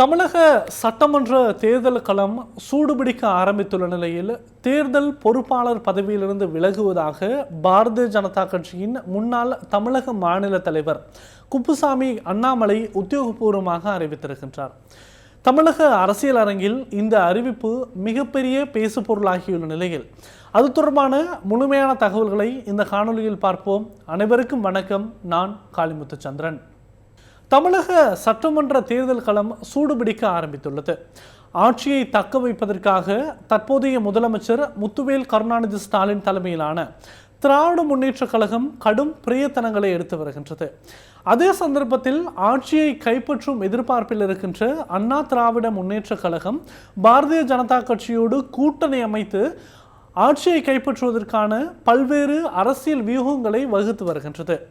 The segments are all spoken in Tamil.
தமிழக சட்டமன்ற தேர்தல் களம் சூடுபிடிக்க ஆரம்பித்துள்ள நிலையில் தேர்தல் பொறுப்பாளர் பதவியிலிருந்து விலகுவதாக பாரதிய ஜனதா கட்சியின் முன்னாள் தமிழக மாநில தலைவர் குப்புசாமி அண்ணாமலை உத்தியோகபூர்வமாக அறிவித்திருக்கின்றார். தமிழக அரசியல் அரங்கில் இந்த அறிவிப்பு மிகப்பெரிய பேசுபொருளாகியுள்ள நிலையில் அது தொடர்பான முழுமையான தகவல்களை இந்த காணொலியில் பார்ப்போம். அனைவருக்கும் வணக்கம். நான் காளிமுத்து சந்திரன் தமிழக சட்டமன்ற தேர்தல் களம் சூடுபிடிக்க ஆரம்பித்துள்ளது. ஆட்சியை தக்க வைப்பதற்காக தற்போதைய முதலமைச்சர் முத்துவேல் கருணாநிதி ஸ்டாலின் தலைமையிலான திராவிட முன்னேற்றக் கழகம் கடும் பிரயத்தனங்களை எடுத்து வருகின்றது. அதே சந்தர்ப்பத்தில் ஆட்சியை கைப்பற்றும் எதிர்பார்ப்பில் இருக்கின்ற அண்ணா திராவிட முன்னேற்றக் கழகம் பாரதிய ஜனதா கட்சியோடு கூட்டணி அமைத்து ஆட்சியை கைப்பற்றுவதற்கான பல்வேறு அரசியல் வியூகங்களை வகுத்து வருகின்றது.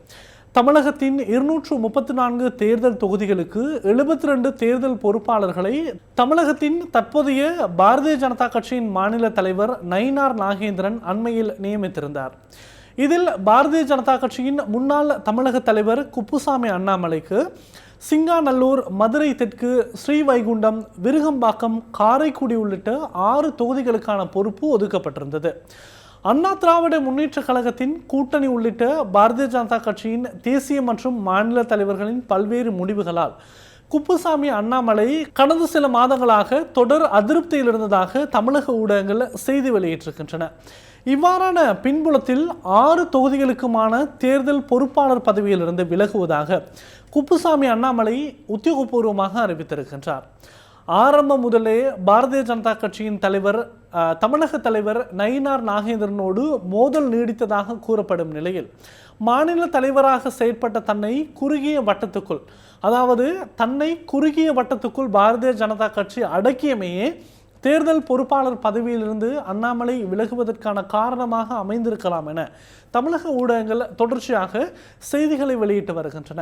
தமிழகத்தின் இருநூற்று முப்பத்தி நான்கு தேர்தல் தொகுதிகளுக்கு எழுபத்தி ரெண்டு தேர்தல் பொறுப்பாளர்களை தமிழகத்தின் தற்போதைய பாரதிய ஜனதா கட்சியின் மாநில தலைவர் நயினார் நாகேந்திரன் அண்மையில் நியமித்திருந்தார். இதில் பாரதிய ஜனதா கட்சியின் முன்னாள் தமிழக தலைவர் குப்புசாமி அண்ணாமலைக்கு சிங்காநல்லூர் மதுரை தெற்கு ஸ்ரீவைகுண்டம் விருகம்பாக்கம் காரைக்குடி உள்ளிட்ட ஆறு தொகுதிகளுக்கான பொறுப்பு ஒதுக்கப்பட்டிருந்தது. அண்ணா திராவிட முன்னேற்ற கழகத்தின் கூட்டணி உள்ளிட்ட பாரதிய ஜனதா கட்சியின் தேசிய மற்றும் மாநில தலைவர்களின் பல்வேறு முடிவுகளால் குப்புசாமி அண்ணாமலை கடந்த சில மாதங்களாக தொடர் அதிருப்தியில் இருந்ததாக தமிழக ஊடகங்கள் செய்தி வெளியிட்டிருக்கின்றன. இவ்வாறான பின்புலத்தில் ஆறு தொகுதிகளுக்குமான தேர்தல் பொறுப்பாளர் பதவியிலிருந்து விலகுவதாக குப்புசாமி அண்ணாமலை உத்தியோகபூர்வமாக அறிவித்திருக்கின்றார். ஆரம்பம் முதலே பாரதிய ஜனதா கட்சியின் தலைவர் தமிழக தலைவர் நயினார் நாகேந்திரனோடு மோதல் நீடித்ததாக கூறப்படும் நிலையில் மாநில தலைவராக செயற்பட்ட தன்னை குறுகிய வட்டத்துக்குள் அதாவது தன்னை குறுகிய வட்டத்துக்குள் பாரதிய ஜனதா கட்சி அடக்கியமையே தேர்தல் பொறுப்பாளர் பதவியிலிருந்து அண்ணாமலை விலகுவதற்கான காரணமாக அமைந்திருக்கலாம் என தமிழக ஊடகங்கள் தொடர்ச்சியாக செய்திகளை வெளியிட்டு வருகின்றன.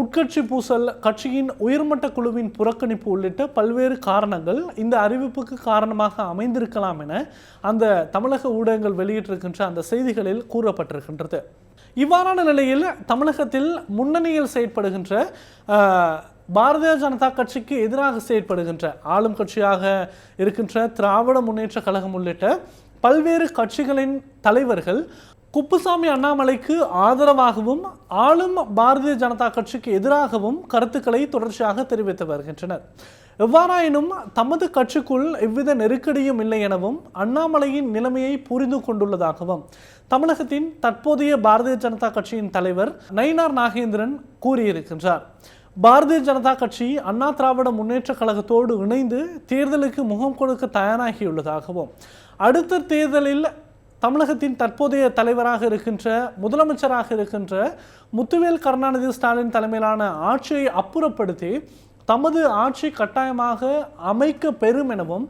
உட்கட்சி பூசல் கட்சியின் உயர்மட்ட குழுவின் புறக்கணிப்பு உள்ளிட்ட பல்வேறு காரணங்கள் இந்த அறிவிப்புக்கு காரணமாக அமைந்திருக்கலாம் என அந்த தமிழக ஊடகங்கள் வெளியிட்டிருக்கின்ற அந்த செய்திகளில் கூறப்பட்டிருக்கின்றது. இவ்வாறான நிலையில் தமிழகத்தில் முன்னணியில் செயற்படுகின்ற பாரதிய ஜனதா கட்சிக்கு எதிராக செயற்படுகின்ற ஆளும் கட்சியாக இருக்கின்ற திராவிட முன்னேற்ற கழகம் உள்ளிட்ட பல்வேறு கட்சிகளின் தலைவர்கள் குப்புசாமி அண்ணாமலைக்கு ஆதரவாகவும் ஆளும் பாரதிய ஜனதா கட்சிக்கு எதிராகவும் கருத்துக்களை தொடர்ச்சியாக தெரிவித்து வருகின்றனர். எவ்வாறாயினும் தமது கட்சிக்குள் எவ்வித நெருக்கடியும் இல்லை எனவும் அண்ணாமலையின் நிலைமையை புரிந்து கொண்டுள்ளதாகவும் தமிழகத்தின் தற்போதைய பாரதிய ஜனதா கட்சியின் தலைவர் நயினார் நாகேந்திரன் கூறியிருக்கின்றார். பாரதிய ஜனதா கட்சி அண்ணா திராவிட முன்னேற்ற கழகத்தோடு இணைந்து தேர்தலுக்கு முகம் கொடுக்க தயாராகியுள்ளதாகவும் அடுத்த தேர்தலில் தமிழகத்தின் தற்போதைய தலைவராக இருக்கின்ற முதலமைச்சராக இருக்கின்ற முத்துவேல் கருணாநிதி ஸ்டாலின் தலைமையிலான ஆட்சியை அப்புறப்படுத்தி தமது ஆட்சி கட்டாயமாக அமைக்க பெறும் எனவும்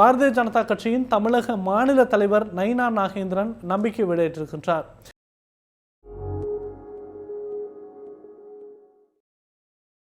பாரதிய ஜனதா கட்சியின் தமிழக மாநில தலைவர் நயினா நாகேந்திரன் நம்பிக்கை வெளியிட்டிருக்கின்றார்.